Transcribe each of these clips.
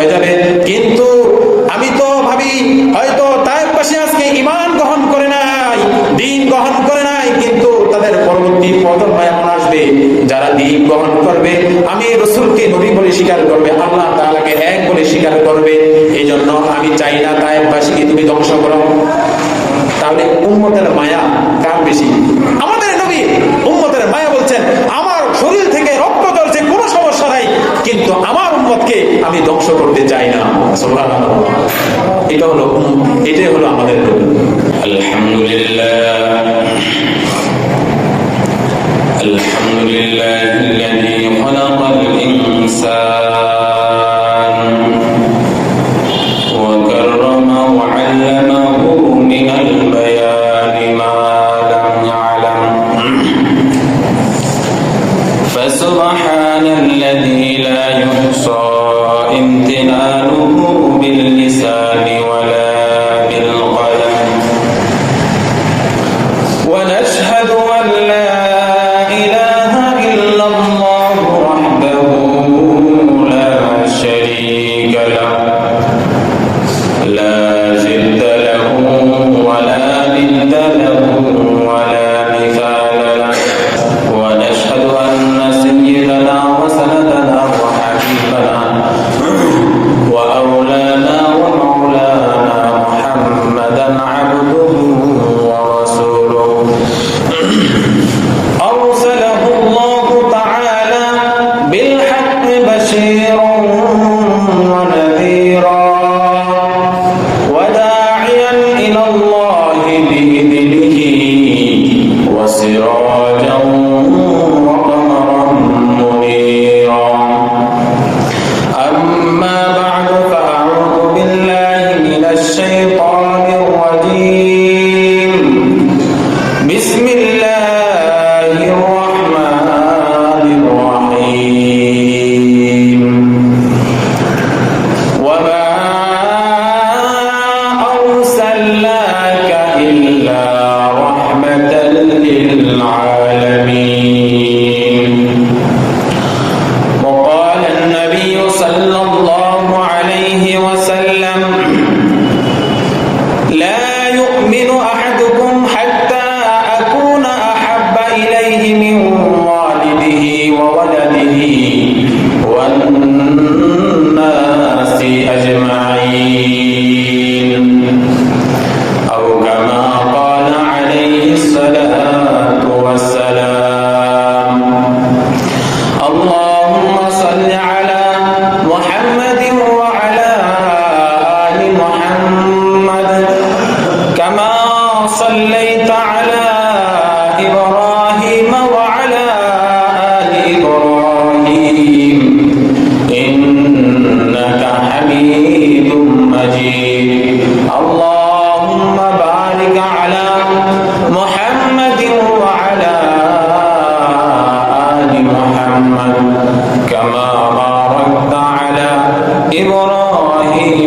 হয়ে যাবে কিন্তু আমি তো ভাবি, হয়তো তাইবাসী আজকে ইমান গ্রহণ করে নাই, দিন গ্রহণ করে নাই, কিন্তু তাদের পরবর্তী প্রজন্ম এমন আসবে, যারা দিন গ্রহণ করবে। আমি রসুলকে নবী বলে স্বীকার করবে, আল্লাহ তাহলে এক বলে স্বীকার করবে। এই জন্য আমি চাই না তাইবাসীকে তুমি ধ্বংস করো। তাহলে উন্মতের মায়া কার বেশি? আমাদের নবী هذا نعبده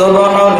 সুবহান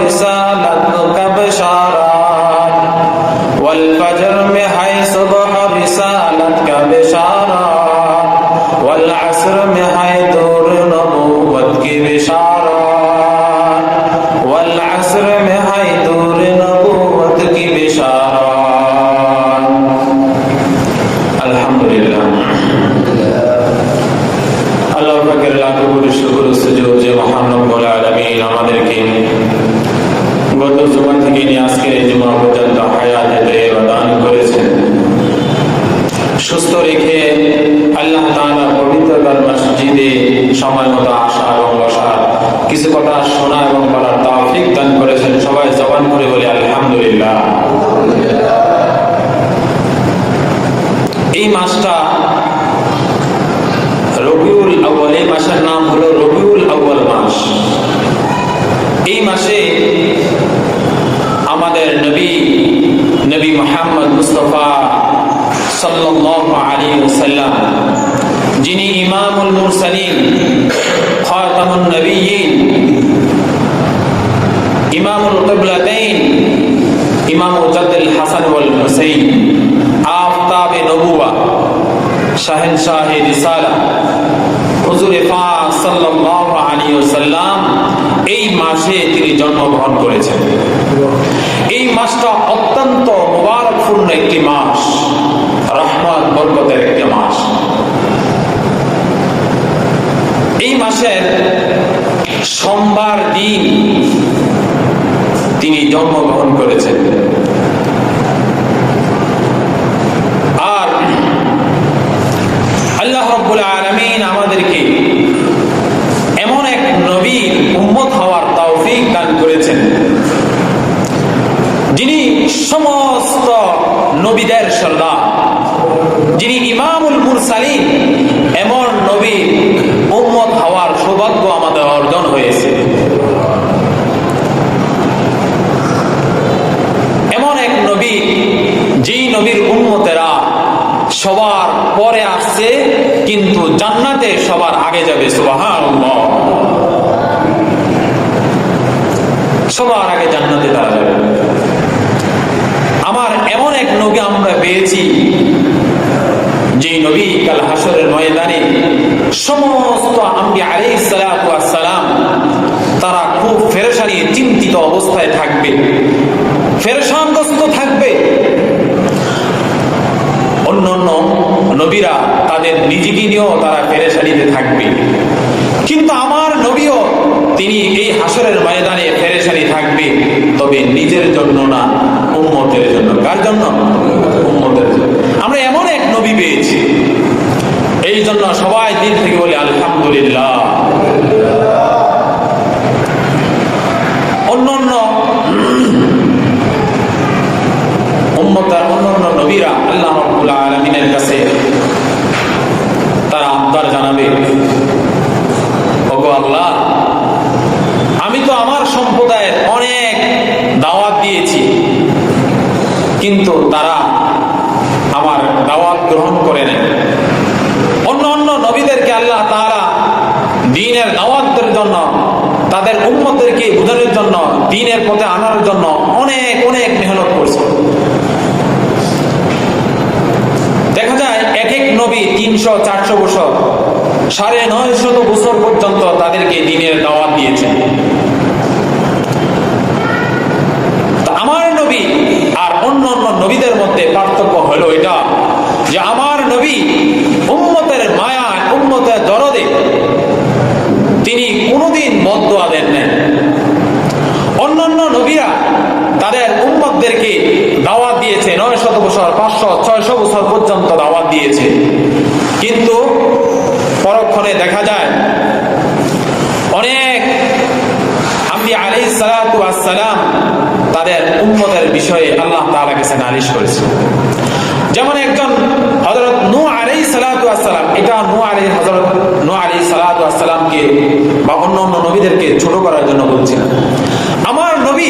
এই মাসে তিনি জন্মগ্রহণ করেছেন। এই মাসটা অত্যন্ত মুবারকপূর্ণ একটি মাস, রহমত, বরকতের একটি মাস এই মাসের সোমবার দিন তিনি জন্মগ্রহণ করেছেন। আর আল্লাহ রব্বুল আলমিন আমাদেরকে এমন এক নবীর উম্মত হওয়ার তৌফিক দান করেছেন। যিনি সমস্ত নবীদের সর্দার। যিনি ইমামুল মুরসালিন, এমন নবী উম্মত হওয়ার সৌভাগ্য আমাদের অর্জন হয়েছে। এমন এক নবী, যেই নবীর উন্মতেরা সবার পরে আসছে, কিন্তু জান্নাতে সবার আগে যাবে সুবাহান সবার আগে জান্নাতে তারা যাবে। আমার এমন এক নবী আমরা পেয়েছি যে নবী কাল হাসরের ময়দানে সমস্ত আম্বি আলী সালাম তারা খুব ফেরেশানি, চিন্তিত অবস্থায় থাকবে। ফেরেশানগ্রস্ত থাকবে। অন্য অন্য নবীরা তাদের নিজেকে নিয়েও তারা ফেরেশানিতে থাকবে। কিন্তু আমার নবীও তিনি এই হাসরের ময়দানে ফেরেশানি থাকবে। তবে নিজের জন্য না, উম্মতের জন্য। কার জন্য? উম্মতের জন্য আমরা এমন এক নবী পেয়েছি এই জন্য সবাই দিন থেকে বলি আলহামদুলিল্লাহ অন্য অন্য উম্মতার অন্যান্য নবীরা আল্লাহ রব্বুল আলমিনের কাছে তারা আবদার জানাবে ওগো আল্লাহ আমি তো আমার সম্প্রদায়ের অনেক দাওয়াত দিয়েছি কিন্তু তারা আমার দাওয়াত গ্রহণ করে নেন অন্য অন্য নবীদেরকে আল্লাহ তারা দিনের দাওয়াতের জন্য তাদের উন্মতদেরকে বোঝানোর জন্য, দিনের পথে আনার জন্য অনেক অনেক মেহনত করছে। দেখা যায় এক এক নবী তিনশো, চারশো বছর, সাড়ে নয় শত বছর পর্যন্ত তাদেরকে দিনের দাওয়াত দিয়েছেন। আমার নবী আর অন্য অন্য নবীদের মধ্যে পার্থক্য হলো এটা যে আমার নবী উম্মতের মায়া, উম্মতের দরদে তিনি কোনোদিন দোয়া দেন না অন্যান্য নবীরা তাদের উম্মতদেরকে দাওয়াত দিয়েছে, নয় শত বছর পাঁচশো ছয়শো বছর পর্যন্ত দাওয়াত দিয়েছে। কিন্তু পরক্ষণে দেখা যায়, অনেক আমি আলাই সালাম তাদের উম্মতের বিষয়ে আল্লাহ তাআলা কাছে নালিশ করেছে। যেমন একজন হজরত নু আলাই সালাম এটা নু আলী হজরত নু আলী সালাতামকে বা অন্য অন্য নবীদেরকে ছোট করার জন্য বলছি না আমার নবী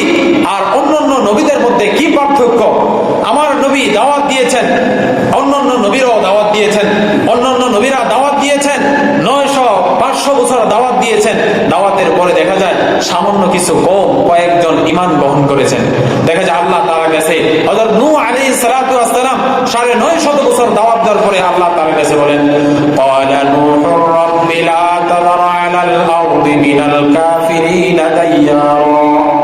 আর অন্য অন্য নবীদের মধ্যে কি পার্থক্য? আমার নবী দাওয়াত দিয়েছেন অন্য অন্য নবীরাও দাওয়াত দিয়েছেন অন্য অন্য নবীরা দাওয়াত দিয়েছেন, নয়শো, পাঁচশো বছর দাওয়াত দিয়েছেন। দাওয়াতের পরে দেখা যায় সামান্য কিছু কম কয়েকজন ইমান বহন করেছেন। দেখা যায় আল্লাহ তারা গেছে আলাইহিস সালাতু সালাম সাড়ে নয় শত বছর দাওয়াত দেওয়ার পরে আল্লাহ তারা গেছে বলেন قال نوح رب لا تذر على الأرض من الكافرين ديارا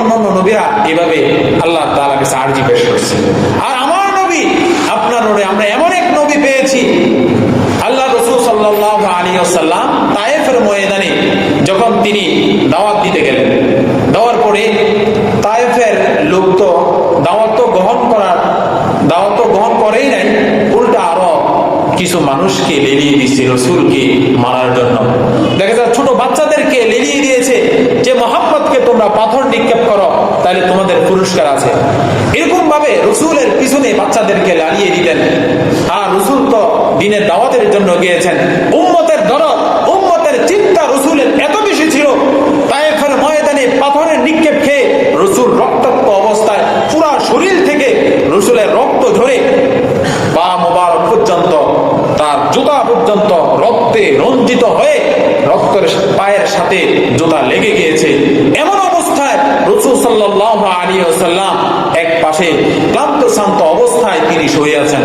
অন্যান্য নবীরা এভাবে আল্লাহ তাআলা কাছে পেশ করছে। আর আমার নবী, আপনার নবী, আমরা এমন এক নবী পেয়েছি। আল্লাহ রসুল সাল্লাহ আলী আসাল্লাম তায়েফের ময়দানে যখন তিনি দাওয়াত দিতে গেলেন, দেওয়ার পরে তায়েফের লোক তো দাওয়াত তো গ্রহণ করার, দাওয়াত তো গ্রহণ করেই নাই, উল্টা আরও কিছু মানুষকে লেলিয়ে দিচ্ছে রসুলকে মারার জন্য। দেখা যায় ছোট বাচ্চাদেরকে লেলিয়ে দিয়েছে, যে মোহাম্মদকে তোমরা পাথর নিক্ষেপ করো, তাহলে তোমাদের পুরস্কার আছে। এরকম ভাবে রসুলের পিছনে বাচ্চাদেরকে লাড়িয়ে দিতেন। আর রসুল তো দিনের দাওয়াতের জন্য গিয়েছেন। উম্মতের দরদ, উম্মতের চিন্তা রসুলের এত বেশি ছিল তাইফের ময়দানে পাথরের নিক্ষেপ খেয়ে রসুল রক্তাক্ত অবস্থায় পুরা শরীর থেকে রসুলের রক্ত ঝরে। পা মোবারক পর্যন্ত, তার জুতা পর্যন্ত রক্তে রঞ্জিত হয়ে রক্তের পায়ের সাথে জুতা লেগে গিয়েছে। এমন সাল্লাহ আলী সাল্লাম এক পাশে ক্লান্ত শান্ত অবস্থায় তিনি শুয়ে আছেন।